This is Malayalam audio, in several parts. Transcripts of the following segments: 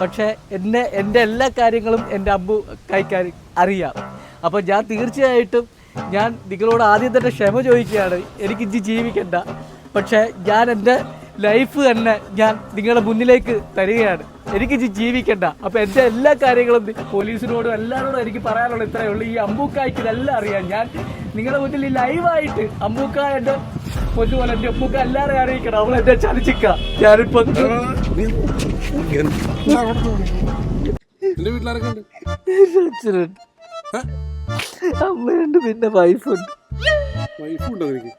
പക്ഷേ എന്നെ എന്റെ എല്ലാ കാര്യങ്ങളും എന്റെ അമ്മു കൈക്കാർ അറിയാം. അപ്പോൾ ഞാൻ തീർച്ചയായിട്ടും ഞാൻ നിങ്ങളോട് ആദ്യം തന്നെ ക്ഷമ ചോദിക്കുകയാണ്. എനിക്ക് ഇഞ്ചി ജീവിക്കണ്ട. പക്ഷേ ഞാൻ എന്റെ ലൈഫ് തന്നെ ഞാൻ നിങ്ങളുടെ മുന്നിലേക്ക് തരികയാണ്. എനിക്ക് ജീവിക്കണ്ട. അപ്പോൾ എന്റെ എല്ലാ കാര്യങ്ങളും പോലീസിനോടും എല്ലാവരോടും എനിക്ക് പറയാനുള്ളത് ഇത്രയേ ഉള്ളൂ. ഈ അമ്പൂക്കായ്ക്ക് ഇതെല്ലാം അറിയാം. ഞാൻ നിങ്ങളുടെ മുന്നിൽ ഈ ലൈവായിട്ട് അമ്പൂക്ക എന്റെ പൊന്നുപോലെ എന്റെ അമ്പൂക്ക എല്ലാവരെയും അറിയിക്കണം. അവൾ എന്നെ ചതിച്ചിക്ക ഞാനിപ്പോൾ എന്റെ വീട്ടിലാരൊക്കെ ഉണ്ട്? അച്ഛനുണ്ട് അമ്മയുണ്ട് പിന്നെ വൈഫുണ്ട്. വൈഫും ഉണ്ടോ നിനക്ക്?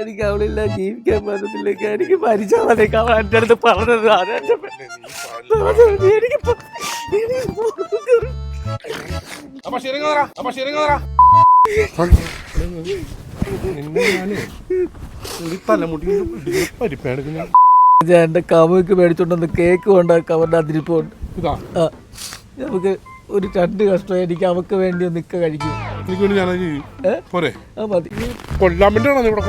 എനിക്ക് അവളില്ല ജീവിക്കാൻ പറ്റത്തില്ല എനിക്ക് മരിച്ചാൽ മതി. അവൾ എന്റെ അടുത്ത് പറഞ്ഞത് പറഞ്ഞത് എനിക്ക് എനിക്കിപ്പോ അപ്പൊ ശരിങ്ങറ അപ്പൊ ശരിങ്ങറ നിന്നെ ഞാൻ ഒരു തലമുടി പരിപ്പാണ് ഞാൻ എന്റെ കാമുക്ക് മേടിച്ചോണ്ടൊന്ന് കേക്ക് കൊണ്ട് കവറിന്റെ അതിരിപ്പുണ്ട് ആ. നമുക്ക് ഒരു രണ്ട് കഷ്ടം എനിക്ക് അവക്ക് വേണ്ടി ഒന്ന് നിൽക്ക കഴിക്കും. എനിക്ക് വേണ്ടി ഞാനത് പോരെ. ആ മതി. കൊല്ലാൻ വേണ്ടിയാണോ ഇവിടെ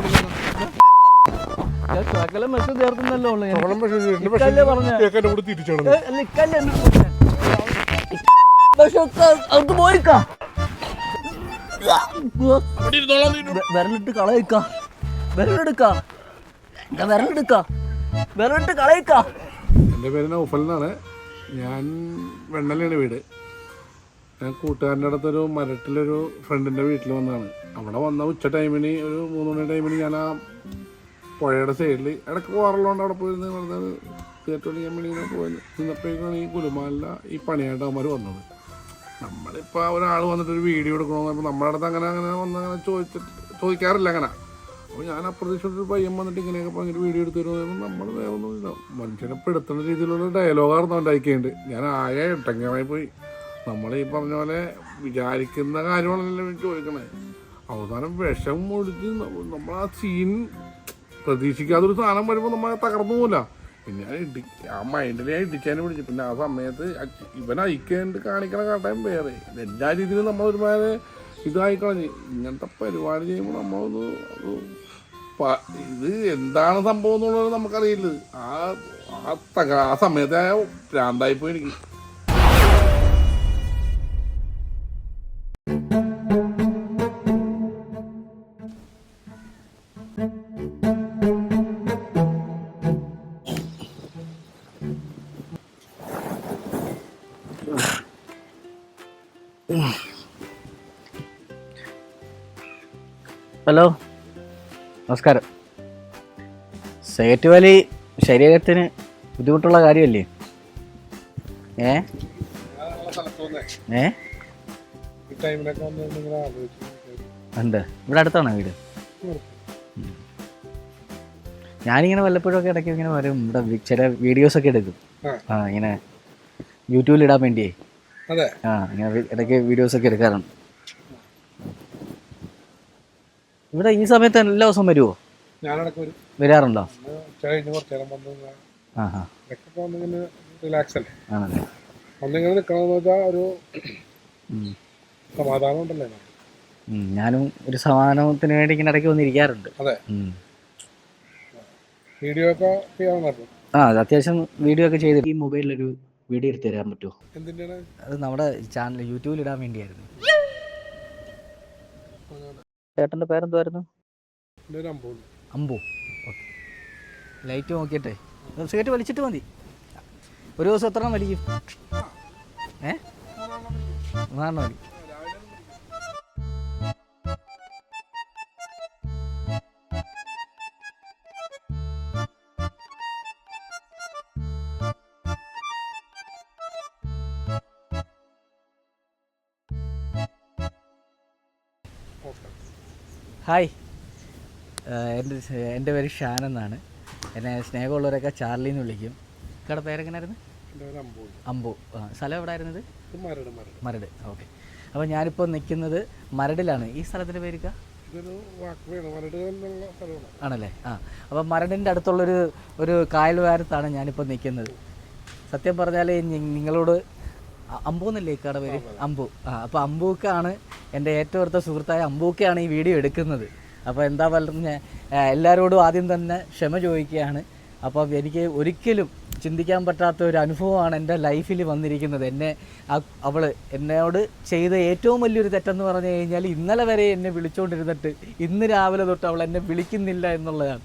ഞാൻ സകലം വിഷം ചേർക്കുന്നല്ലോ ഉള്ളു. ഞാൻ. അവളം പക്ഷേ എന്റെ ഇക്കല്ലേ പറഞ്ഞെ? കേക്ക് എന്റെ കൂടെ തിരിച്ചാണ്. ഏ, അല്ല, ഇക്കല്ലേ എന്നെ പറഞ്ഞെ? പക്ഷെ ഒക്കെ അവർക്ക് പോയിക്കാ വിരലിട്ട് കളയിക്ക വിരലെടുക്ക. വിരലെടുക്ക. വിരലിട്ട് കളയിക്കാ. എന്റെ പേര് നൗഫൽ എന്നാണ്. ഞാൻ വെണ്ണലാണ് വീട്. ഞാൻ കൂട്ടുകാരന്റെ അടുത്തൊരു മരട്ടിലൊരു ഫ്രണ്ടിന്റെ വീട്ടിൽ വന്നതാണ്. അവിടെ വന്ന ഉച്ച ടൈമിന് ഒരു മൂന്ന് മണി ടൈമിന് ഞാൻ ആ പുഴയുടെ സൈഡിൽ ഇടയ്ക്ക് പോകാറുള്ളതുകൊണ്ട് അവിടെ പോയിരുന്ന്. വെറുതെ തിയേറ്റർ കളിക്കാൻ വേണ്ടി പോയി നിന്നപ്പോഴേക്കാണ് ഈ കുലുമാല ഈ പണിയായിട്ട് അവന്മാർ വന്നത്. നമ്മളിപ്പോൾ ഒരാൾ വന്നിട്ട് ഒരു വീഡിയോ എടുക്കണമെന്ന് നമ്മുടെ അടുത്ത് അങ്ങനെ അങ്ങനെ വന്ന് അങ്ങനെ ചോദിച്ചിട്ട് ചോദിക്കാറില്ല അങ്ങനെ. അപ്പോൾ ഞാൻ അപ്രതീക്ഷിച്ച ഒരു പയ്യൻ വന്നിട്ട് ഇങ്ങനെയൊക്കെ പറഞ്ഞിട്ട് വീഡിയോ എടുത്തു തരുമ്പോൾ നമ്മൾ വേറൊന്നുമില്ല മനുഷ്യനെ പെടുത്തുന്ന രീതിയിലുള്ള ഡയലോഗായിരുന്നു അവന്റെ അയക്കേണ്ടത് ഞാൻ ആകെ ഇട്ടങ്ങമായി പോയി. നമ്മൾ ഈ പറഞ്ഞ പോലെ വിചാരിക്കുന്ന കാര്യമാണല്ലോ ചോദിക്കണേ. അവസാനം വിഷം ഒഴിച്ച് നമ്മൾ ആ സീൻ പ്രതീക്ഷിക്കാത്തൊരു സാധനം വരുമ്പോൾ നമ്മൾ തകർന്നു പോല പിന്നെ ഇടി ആ മൈൻഡിൽ ഞാൻ ഇടിച്ചതിനെ പിടിച്ചു. പിന്നെ ആ സമയത്ത് ഇവൻ അയക്കേണ്ട കാണിക്കണ കാട്ടാൻ വേറെ. എല്ലാ രീതിയിലും നമ്മൾ ഒരുമാതിരി ഇതായി ഇങ്ങനത്തെ പരിപാടി ചെയ്യുമ്പോൾ നമ്മളൊന്ന് ഇത് എന്താണ് സംഭവം എന്നുള്ളത് നമുക്കറിയില്ല. ആ ആ തക ആ സമയത്ത് ആ ഭ്രാന്തായി പോയി എനിക്ക്. ഹലോ. നമസ്കാരം. സിഗരറ്റ് വലി ശരീരത്തിന് ബുദ്ധിമുട്ടുള്ള കാര്യമല്ലേ? ഏ? ഏ? ഉണ്ട്. ഇവിടെ അടുത്താണോ വീട്. ഞാനിങ്ങനെ വല്ലപ്പോഴൊക്കെ ഇടയ്ക്ക് ഇങ്ങനെ വരും. ഇവിടെ ചില വീഡിയോസ് ഒക്കെ എടുക്കും. ആ. ഇങ്ങനെ യൂട്യൂബിൽ ഇടാൻ വേണ്ടിയേ. ആ ഇങ്ങനെ ഇടയ്ക്ക് വീഡിയോസ് ഒക്കെ എടുക്കാറുണ്ട്. ഇവിടെ ഈ സമയത്ത് എല്ലാ ദിവസവും വരുമോ ഞാനിടയ്ക്ക് വരും. വരാറുണ്ടോ? ഉച്ച കഴിഞ്ഞ് കുറച്ച് നേരം വന്ന് ആഹാ. ആ ഇടയ്ക്കൊക്കെ വന്നിങ്ങനെ റിലാക്സ് അല്ലേ? ആണല്ലേ. ഒന്നിങ്ങനെ നിൽക്കണമെന്ന് വെച്ചാൽ ഒരു. സമാധാനം ഉണ്ടല്ലേ ഉം, ഞാനും ഒരു സമാധാനത്തിന് വേണ്ടി ഇങ്ങനെ ഇടയ്ക്ക് വന്നിരിക്കാറുണ്ട് അതെ. ഉം. വീഡിയോ ഒക്കെ ആ അത് അത്യാവശ്യം വീഡിയോ ഒക്കെ ചെയ്ത് ഈ മൊബൈലിൽ ഒരു വീഡിയോ എടുത്ത് തരാൻ പറ്റുമോ? എന്തിന്റെയാണ് അത് നമ്മുടെ ചാനൽ യൂട്യൂബിൽ ഇടാൻ വേണ്ടിയായിരുന്നു. ചേട്ടന്റെ പേരെന്തായിരുന്നു അമ്പു. ഓക്കെ. ലൈറ്റ് നോക്കിയിട്ടെ. സിഗരറ്റ് വലിച്ചിട്ട് മതി. ഒരു ദിവസം എത്ര വലിക്കും ഏ? മൂന്നെണ്ണം മതി ഓക്കെ. ഹായ്. എന്റെ എന്റെ പേര് ഷാൻ എന്നാണ്. എന്നെ സ്നേഹമുള്ളവരൊക്കെ ചാർലി എന്ന് വിളിക്കും. നിങ്ങളുടെ പേരെങ്ങനായിരുന്നു? അമ്പു. ആ സ്ഥലം എവിടെ ആയിരുന്നത് മരട് ഓക്കെ. അപ്പോൾ ഞാനിപ്പോൾ നിൽക്കുന്നത് മരടിലാണ്. ഈ സ്ഥലത്തിന്റെ പേരിക്ക? ആണല്ലേ? ആ. അപ്പോൾ മരടിന്റെ അടുത്തുള്ളൊരു ഒരു കായൽ വാരത്താണ് ഞാനിപ്പോൾ നിൽക്കുന്നത്. സത്യം പറഞ്ഞാൽ നിങ്ങളോട് അമ്പൂന്നല്ലേ ഇക്കാടെ പേര്? അമ്പു. ആ അപ്പോൾ അമ്പൂക്കാണ് എന്റെ ഏറ്റവും അടുത്ത സുഹൃത്തായ അമ്പൂക്കയാണ് ഈ വീഡിയോ എടുക്കുന്നത്. അപ്പോൾ എന്താ പറഞ്ഞ എല്ലാവരോടും ആദ്യം തന്നെ ക്ഷമ ചോദിക്കുകയാണ്. അപ്പോൾ എനിക്ക് ഒരിക്കലും ചിന്തിക്കാൻ പറ്റാത്ത ഒരു അനുഭവമാണ് എന്റെ ലൈഫിൽ വന്നിരിക്കുന്നത്. എന്നെ അവൾ എന്നോട് ചെയ്ത ഏറ്റവും വലിയൊരു തെറ്റെന്ന് പറഞ്ഞു കഴിഞ്ഞാൽ ഇന്നലെ വരെ എന്നെ വിളിച്ചുകൊണ്ടിരുന്നിട്ട് ഇന്ന് രാവിലെ തൊട്ട് അവൾ എന്നെ വിളിക്കുന്നില്ല എന്നുള്ളതാണ്.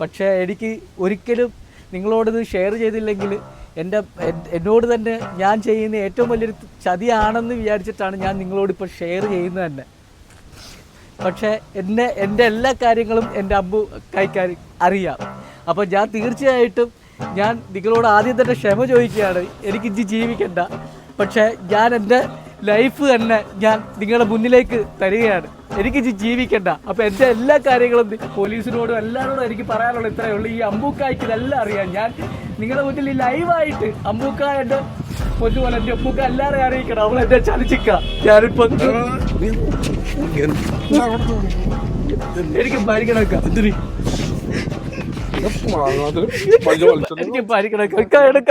പക്ഷേ എനിക്ക് ഒരിക്കലും നിങ്ങളോടിത് ഷെയർ ചെയ്തില്ലെങ്കിൽ എന്റെ എന്നോട് തന്നെ ഞാൻ ചെയ്യുന്ന ഏറ്റവും വലിയൊരു ചതിയാണെന്ന് വിചാരിച്ചിട്ടാണ് ഞാൻ നിങ്ങളോട് ഇപ്പോൾ ഷെയർ ചെയ്യുന്നത് തന്നെ. പക്ഷേ എന്നെ എന്റെ എല്ലാ കാര്യങ്ങളും എന്റെ അമ്മു കൈക്കാരി അറിയാം. അപ്പോൾ ഞാൻ തീർച്ചയായിട്ടും ഞാൻ നിങ്ങളോട് ആദ്യം തന്നെ ക്ഷമ ചോദിക്കുകയാണ്. എനിക്ക് ഇത് ജീവിക്കണ്ട. പക്ഷേ ഞാൻ എന്റെ ലൈഫ് തന്നെ ഞാൻ നിങ്ങളുടെ മുന്നിലേക്ക് തരികയാണ്. എനിക്ക് ജീവിക്കണ്ട. അപ്പോൾ എന്റെ എല്ലാ കാര്യങ്ങളും പോലീസിനോടും എല്ലാവരോടും എനിക്ക് പറയാനുള്ളത് ഇത്രയേ ഉള്ളൂ. ഈ അമ്പൂക്കായ്ക്ക് ഇതെല്ലാം അറിയാം. ഞാൻ നിങ്ങളുടെ വീട്ടിൽ ലൈവായിട്ട് അമ്മൂക്കായിട്ട് പൊതുപോലെ എന്റെ എന്റെ അമ്പൂക്ക എല്ലാവരെയും അറിയിക്കണം. അവൾ എന്നെ ചലിച്ചിക്ക ഞാനിപ്പോ എനിക്ക് ഭരിക്കണക്ക എനിക്ക് ഭരിക്കണക്ക എടുക്ക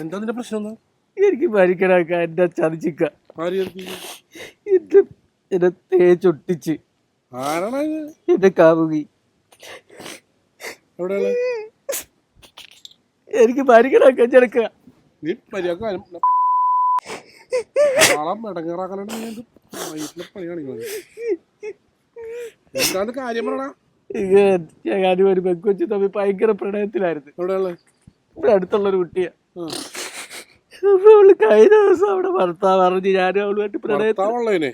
എന്താ നിന്റെ പ്രശ്നം എനിക്ക് ഭരിക്കണക്ക എന്നെ ചതിച്ചിക്ക എന്റെ എന്നെ തേച്ചൊട്ടിച്ച് ആരാണ് എന്റെ കാമുകി. എനിക്ക് ഭരിക്കണക്ക ചെടുക്ക നീ മര്യാദ ആളെ മെടങ്ങേറാക്കാനായിട്ട് നീ എന്ത് വയറ്റിലെ പണി കാര്യം ഒരു പെങ്കൊച്ചു തമ്മിൽ ഭയങ്കര പ്രണയത്തിലായിരുന്നു. എവിടെയുള്ള ഇവിടെ അടുത്തുള്ള ഒരു കുട്ടിയാ അവൾ കഴിഞ്ഞ ദിവസം അവിടെ ഭർത്താവ് പറഞ്ഞു ഞാൻ അവളുമായിട്ട് പ്രണയത്തിനെ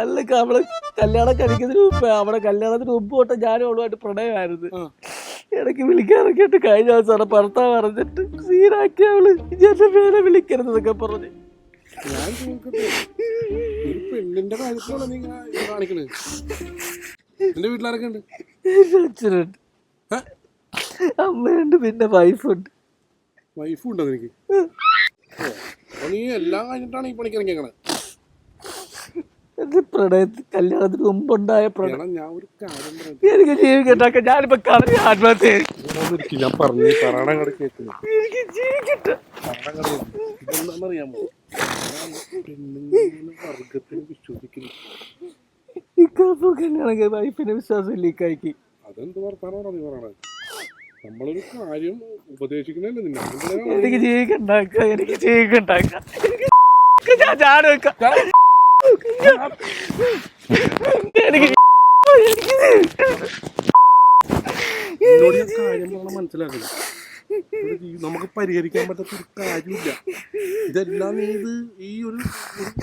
അല്ല അവൾ കല്യാണം കഴിക്കുന്നതിന് മുമ്പ് അവിടെ കല്യാണത്തിന് മുമ്പ് തൊട്ട് ഞാനും അവളുമായിട്ട് പ്രണയമായിരുന്നു. ഇടയ്ക്ക് വിളിക്കാറൊക്കെയായിട്ട് കഴിഞ്ഞ ദിവസം അവിടെ ഭർത്താവ് പറഞ്ഞിട്ട് സീനാക്കി അവൾ എന്റെ പേരെ വിളിക്കരുതെന്നൊക്കെ പറഞ്ഞു. ഞാൻ ഒരു പെണ്ണിന്റെ കാര്യത്തിലാണ് നീ കാണിക്കണത് നിന്റെ വീട്ടിലാരൊക്കെ ഉണ്ട്? എന്റെ അച്ഛനുണ്ട്? അമ്മയുണ്ട് പിന്നെ വൈഫുണ്ട് വൈഫും ഉണ്ടോ നിനക്ക് നീ എല്ലാം കഴിഞ്ഞിട്ടാണ് ഈ പണിക്ക് ഇറങ്ങിയേക്കണത് എന്റെ പ്രണയത്തിൽ കല്യാണത്തിന് മുമ്പുണ്ടായ പ്രണയം. ഞാൻ ഒരു കാര്യം പറയാം എനിക്ക് ജീവിക്കട്ടെ ഞാനിപ്പോ കളഞ്ഞ ആത്മഹത്യ. ചെയ്തു. ഞാൻ പറഞ്ഞു പറയണ എനിക്ക് ജീവിക്കട്ടെ. ഇതെന്താണെന്നറിയാമോ പെണ്ണുങ്ങളെ വർഗത്തിന് വിശ്വസിക്കുന്നു. ഇക്കാപ്പോ കല്യാണം വൈഫിനെ വിശ്വാസം അതെന്ത് വർത്താനോടാ നീ പറയണത്? നമ്മളൊരു കാര്യം ഉപദേശിക്കണല്ലേ നിന്നെ? അതിന്റെ എനിക്ക് ജീവിക്കണ്ടാക്ക എനിക്ക് ജീവിക്കണ്ടാക്ക എനിക്ക് ഞാൻ ചാട് വെക്കാം. എനിക്ക് എനിക്ക് ജീവിക്കണം. കാര്യം പറഞ്ഞ മനസ്സിലാക്കണം നമുക്ക് പരിഹരിക്കാൻ പറ്റാത്ത ഒരു കാര്യമില്ല. ഇതെല്ലാം നീ ഇത് ഈ ഒരു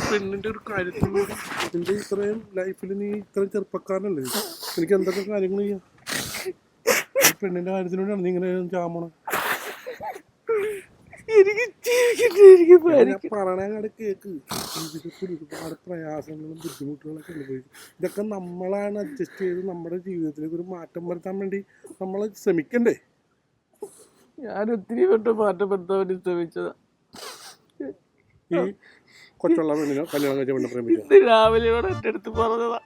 പെണ്ണിന്റെ ഒരു കാര്യത്തിൽ അതിന്റെ നിന്റെ ഇത്രയും ലൈഫിൽ നീ ഇത്രയും ചെറുപ്പക്കാരനല്ലേ? എനിക്ക് എന്തൊക്കെ കാര്യങ്ങൾ ചെയ്യാം? പെണ്ണിന്റെ കാര്യത്തിനോടാണ് നീ ഇങ്ങനെ ചാമണം എനിക്ക് ഭരിക്കണം. കേക്ക്. ജീവിതത്തിൽ ഒരുപാട് പ്രയാസങ്ങളും ബുദ്ധിമുട്ടുകളൊക്കെ അനുഭവിക്കും ഇതൊക്കെ നമ്മളാണ് അഡ്ജസ്റ്റ് ചെയ്ത് നമ്മുടെ ജീവിതത്തിലേക്ക് ഒരു മാറ്റം വരുത്താൻ വേണ്ടി നമ്മൾ ശ്രമിക്കണ്ടേ? ഞാൻ ഒത്തിരി വട്ടം മാറ്റം വരുത്താൻ വേണ്ടി ശ്രമിച്ചതാ. ഈ കൊച്ചുള്ള പെണ്ണിനെ കല്യാണം കഴിച്ച പെണ്ണിനെ പ്രേമിച്ചോ? രാവിലെ ഇവിടെ എന്റെ അടുത്ത് പറഞ്ഞതാ.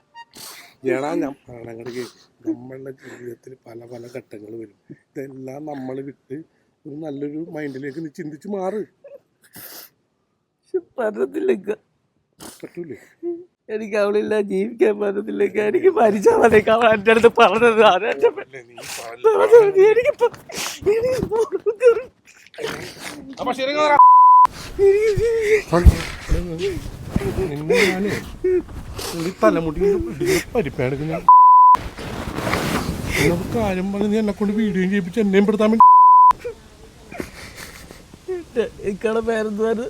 ഏടാ ഞാൻ പറയണങ്ങട് കേക്ക് നമ്മളുടെ ജീവിതത്തിൽ പല പല ഘട്ടങ്ങൾ വരും. ഇതെല്ലാം നമ്മൾ വിട്ട് ഒരു നല്ലൊരു മൈൻഡിലേക്ക് നീ ചിന്തിച്ച് മാറ്. പക്ഷെ പറ്റത്തില്ല പറ്റൂലേ? എനിക്ക് അവളില്ല ജീവിക്കാൻ പറ്റത്തില്ല എനിക്ക് മരിച്ചാൽ മതി. അവൾ എന്റെ അടുത്ത് പറഞ്ഞത് അതെന്റെ തലമുടി ഞാൻ കാര്യം പറഞ്ഞ് നീ എന്നെ കൊണ്ട് വീഡിയോ ചെയ്യിപ്പിച്ച് എന്നെയും പെടുത്താൻ വേണ്ടി എന്റെ ഇക്കടെ പേരെന്താണ്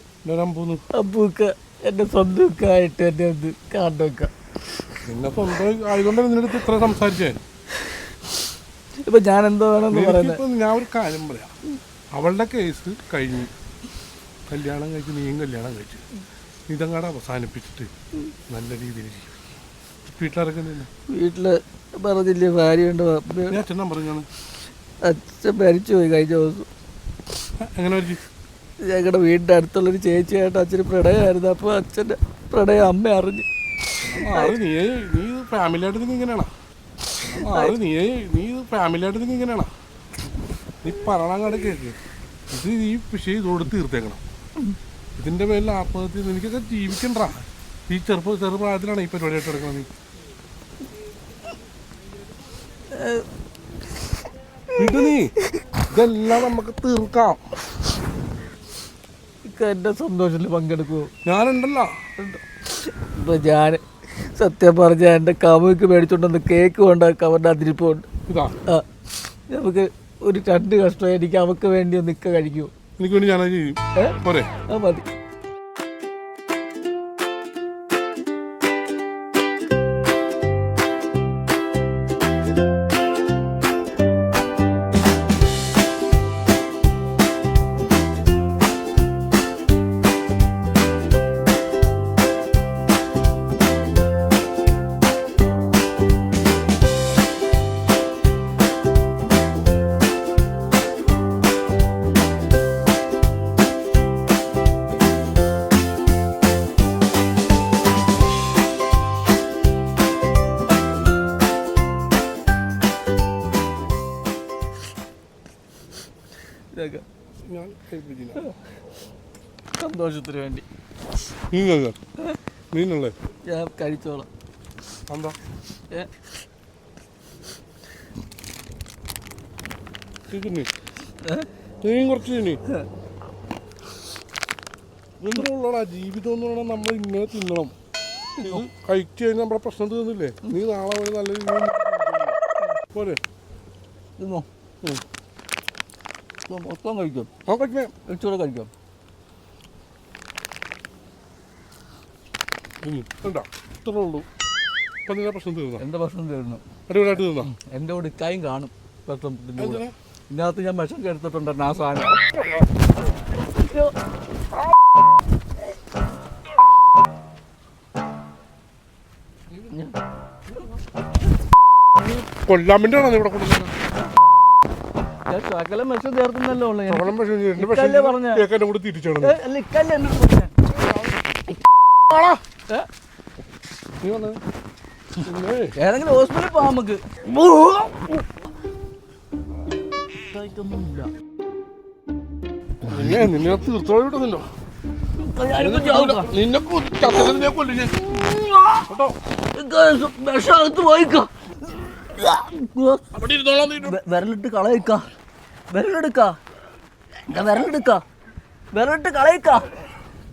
പോന്നു അപ്പൂക്ക എന്റെ സ്വന്തം ആയിട്ട് എന്നെ ഒന്ന് നിന്നെ സ്വന്തം ആയതുകൊണ്ടാണ് നിന്റെ അടുത്ത് ഇത്ര സംസാരിച്ചേ. ഇപ്പൊ ഞാൻ എന്തോ വേണമെന്ന് പറയുന്നത് ഞാൻ ഒരു കാര്യം പറയാം. അവളുടെ കേസ് കഴിഞ്ഞു കല്യാണം കഴിച്ച് നീയും കല്യാണം കഴിച്ചു. ഇതങ്ങാട് അവസാനിപ്പിച്ചിട്ട്. നല്ല രീതിയിൽ വീട്ടിലിറങ്ങുന്നില്ല വീട്ടിൽ പറഞ്ഞില്ലേ ഭാര്യയുണ്ട് അച്ഛൻ നമ്പർ അച്ഛൻ മരിച്ചു പോയി കഴിഞ്ഞ ദിവസം. എങ്ങനെ വരച്ചു ഞങ്ങളുടെ വീടിന്റെ അടുത്തുള്ളൊരു ചേച്ചിയായിട്ട് അച്ഛന് പ്രണയമായിരുന്നു. അപ്പോൾ അച്ഛന്റെ പ്രണയം അമ്മ അറിഞ്ഞു. നീ നീ ഫാമിലി ആയിട്ട് നീ ഇങ്ങനെയാണോ? ആറ് നീ നീ ഫാമിലിയായിട്ട് നീ ഇങ്ങനെയാണോ? നീ പറയണ അങ്ങോട്ട് കേക്ക്. ഇത് ഈ വിഷയം ഇതോട് തീർത്തേക്കണം. ഇതിന്റെ പേരിൽ ആത്മഹത്യ എനിക്കൊക്കെ ജീവിക്കണ്ട. ഈ ചെറുപ്പ ചെറുപ്രായത്തിലാണ് ഈ പരിപാടിയായിട്ട് എടുക്കുന്നത് നീ ഇത് നീ. ഇതെല്ലാം നമുക്ക് തീർക്കാം. എന്റെ സന്തോഷത്തിൽ പങ്കെടുക്കുമോ ഞാനുണ്ടല്ലോ. ഇപ്പൊ ഞാൻ സത്യം പറഞ്ഞ എന്റെ കമുക്ക് മേടിച്ചോണ്ടെന്ന് കേക്ക് കൊണ്ട് കവറിന്റെ അതിരിപ്പുണ്ട്. നമുക്ക് ഒരു രണ്ട് കഷ്ടം എനിക്ക് അവക്ക് വേണ്ടി ഒന്ന് കഴിക്കുമോ എനിക്ക് വേണ്ടി ഞാനത് ചെയ്യും. പോരെ. മതി. ഞാൻ സന്തോഷത്തിന് വേണ്ടി. കഴിക്കാം. നീനല്ലേ ഞാൻ കഴിച്ചോളാം. എന്താ ഏ? നീ ഏ? നീയും കുറച്ച് തിന്നി ഇങ്ങനെയുള്ളടാ ജീവിതം എന്ന് പറഞ്ഞാൽ നമ്മൾ ഇങ്ങനെ തിന്നണം? കഴിച്ചു കഴിഞ്ഞാൽ നമ്മുടെ പ്രശ്നം തീർന്നില്ലേ? നീ നാളെ വരെ നല്ല രീതിയിൽ പോരെ. ഇന്നോ ഇത് മൊത്തം കഴിക്കും ഇച്ചിരി കഴിക്കാം കണ്ടാ ഇത്രേ ഉള്ളൂ ഇപ്പം പ്രശ്നം തീർന്ന എന്റെ ഭക്ഷണം തീർന്നു അടിപൊളിയായിട്ട് തീർന്ന എന്റെ കൂടെ ഇക്കായും കാണും. എന്തിനാ? ഇതിനകത്ത് ഞാൻ വിഷം എടുത്തിട്ടുണ്ട് ആ സാധനം കൊല്ലാൻ വേണ്ടിയാണോ ഇവിടെ കൊണ്ടുവന്നത്? ശകലം വിഷം ചേർത്തുന്നല്ലോ ഉള്ളു. ഞാൻ അവളം പക്ഷേ എന്റെ ഇക്കല്ലേ പറഞ്ഞെ? പക്ഷേ കേൾക്കാൻ കൂടെ തിരിച്ചാണ് ഏ, അല്ല ഇക്കല്ലേ എന്നോട് പറഞ്ഞെ? ഏ? നീ വന്നത് പിന്നെ ഏതെങ്കിലും ഹോസ്പിറ്റലിൽ പോവാം നമുക്ക്. ഇതായിട്ടൊന്നുമില്ല. നിന്നെ നിന്നെ തീർത്തോളം കിട്ടുന്നില്ലോ ഞാനിപ്പോ ചാവുക. നിന്നെ കൊ- ചത്തനെ നിന്നെ കൊല്ലും ഞാൻ കേട്ടോ? ഇക്ക, വിഷം അകത്ത് പോയിക്കോ. അവിടെ ഇരുന്നോളാം നീ വെ- വിരലിട്ട് കളയിക്ക. വിരലെടുക്ക. ഞാൻ വിരലെടുക്ക. വിരലിട്ട് കളയിക്ക.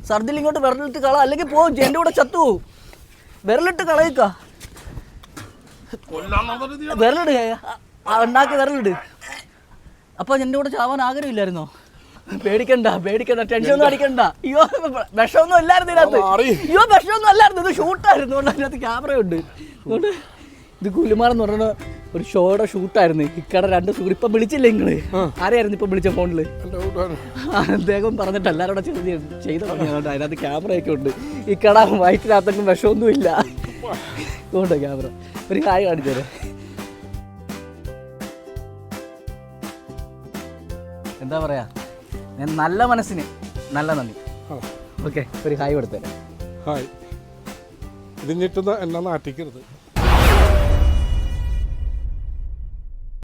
സർദിൽ ഇങ്ങോട്ട് വിരലിട്ട് കള. അല്ലെങ്കിൽ പോവും എന്റെ കൂടെ ചത്തു വിരലിട്ട് കളയിക്ക. വിരലിട്. ഉണ്ടാക്കി വിരലിട്. അപ്പൊ എന്റെ കൂടെ ചാവാൻ ആഗ്രഹമില്ലായിരുന്നോ? പേടിക്കണ്ട പേടിക്കണ്ട. ടെൻഷൻ ഒന്നും അടിക്കണ്ട. അയ്യോ വിഷമൊന്നും അല്ലായിരുന്നു ഇതിനകത്ത്. അയ്യോ വിഷമൊന്നും അല്ലായിരുന്നു. ഇത് ഷൂട്ടായിരുന്നു അതുകൊണ്ട് അതിനകത്ത് ക്യാമറ ഉണ്ട്. അതുകൊണ്ട് ഇത് കുലുമാറെന്ന് പറഞ്ഞ ഒരു ഷോയുടെ ഷൂട്ടായിരുന്നു. ഇക്കടെ രണ്ട് സുഹൃത്ത് ഇപ്പം വിളിച്ചില്ലേ നിങ്ങൾ? ആരെയായിരുന്നു ഇപ്പം വിളിച്ച ഫോണിൽ? അദ്ദേഹം പറഞ്ഞിട്ട് എല്ലാവരോടും ചെയ്ത് ചെയ്ത് പറഞ്ഞതുകൊണ്ട് അതിനകത്ത് ക്യാമറയൊക്കെ ഉണ്ട്. ഇക്കട കട വയറ്റിനകത്തൊന്നും വിഷമൊന്നും ഇല്ല ഇതുകൊണ്ടോ ക്യാമറ. ഒരു കായ കാണിച്ചു തരാം. എന്താ പറയാ? ഞാൻ നല്ല മനസ്സിന് നല്ല നന്ദി. ഓക്കെ ഒരു ഹായ് കൊടുത്തേരെ. ഹായ്. ഇത് എന്നാ എന്നെ നാട്ടിക്കരുത്.